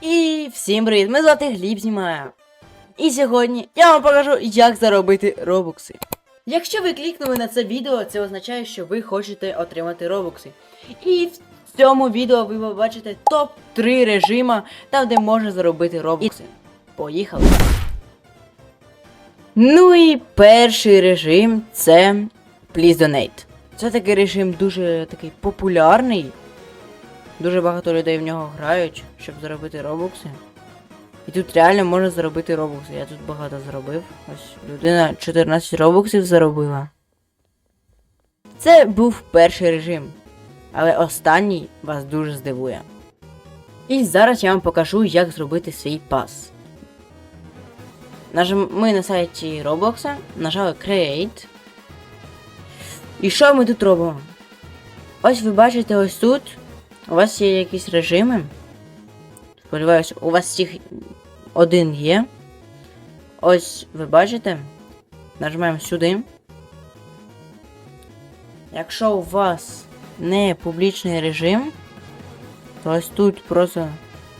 І всім привіт! Ми звати Гліб знімає. І сьогодні я вам покажу, як заробити робокси. Якщо ви клікнули на це відео, це означає, що ви хочете отримати робокси. І в цьому відео ви побачите топ-3 режима, там де можна заробити робокси. Поїхали! Ну і перший режим це Please Donate. Це такий режим дуже такий популярний. Дуже багато людей в нього грають, щоб заробити робокси. І тут реально можна заробити робокси. Я тут багато заробив. Ось людина 14 робоксів заробила. Це був перший режим. Але останній вас дуже здивує. І зараз я вам покажу, як зробити свій пас. Ми на сайті Roblox, нажали Create. І що ми тут робимо? Ось ви бачите ось тут. У вас є якісь режими. Сподіваюсь, у вас їх один є. Ось ви бачите. Нажимаємо сюди. Якщо у вас не публічний режим, то ось тут просто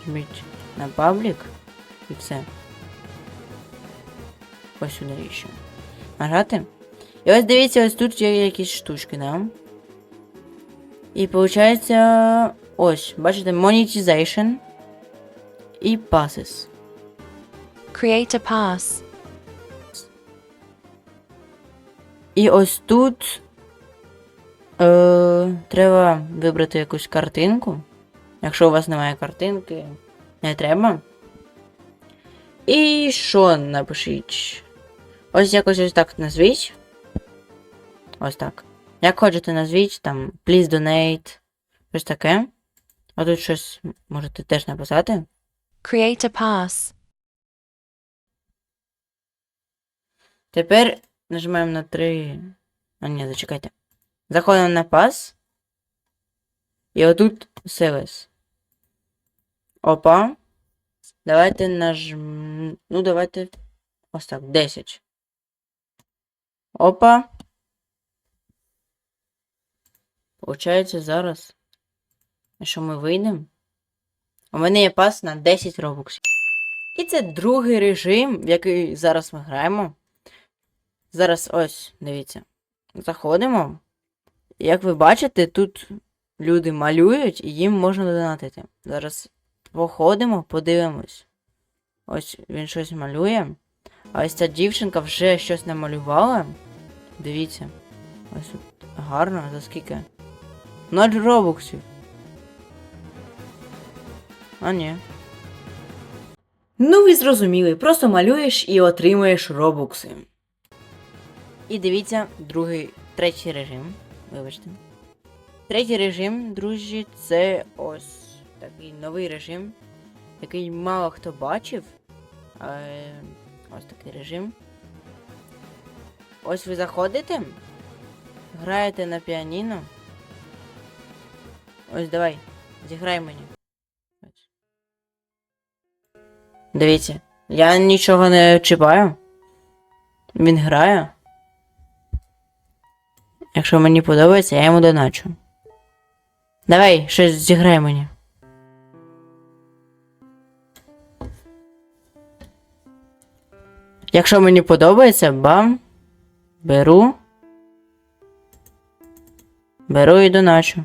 жміть на паблік і все. Ось сюди ще. Нажати. І ось дивіться, ось тут є якісь штучки, да? І виходить, ось, бачите, monetization і passes. Create a pass. І ось тут е, треба вибрати якусь картинку. Якщо у вас немає картинки, не треба. І що напишіть? Ось якось ось так назвіть. Ось так. Як хочете назвіть, там please donate. Щось таке. А тут щось можете теж написати. Create a pass. Тепер нажимаємо на три. А ні, зачекайте. Заходимо на пас. І отут Sales. Опа. Давайте нажм... Ну, давайте. Ось так, 10. Опа. Получається зараз. Якщо ми вийдемо. У мене є пас на 10 робоксів. І це другий режим, в який зараз ми граємо. Зараз ось, дивіться. Заходимо. Як ви бачите, тут люди малюють і їм можна донатити. Зараз походимо, подивимось. Ось він щось малює. А ось ця дівчинка вже щось намалювала. Дивіться. Ось тут гарно, за скільки? 0 робоксів. А ні. Ну, ви зрозуміли, просто малюєш і отримуєш робокси. І дивіться, другий, третій режим. Вибачте. Третій режим, друзі, це ось такий новий режим, який мало хто бачив. Е, ось такий режим. Ось ви заходите, граєте на піаніно. Ось давай, зіграй мені. Дивіться, я нічого не чіпаю. Він грає. Якщо мені подобається, я йому доначу. Давай, щось зіграй мені. Якщо мені подобається, бам. Беру. Беру і доначу.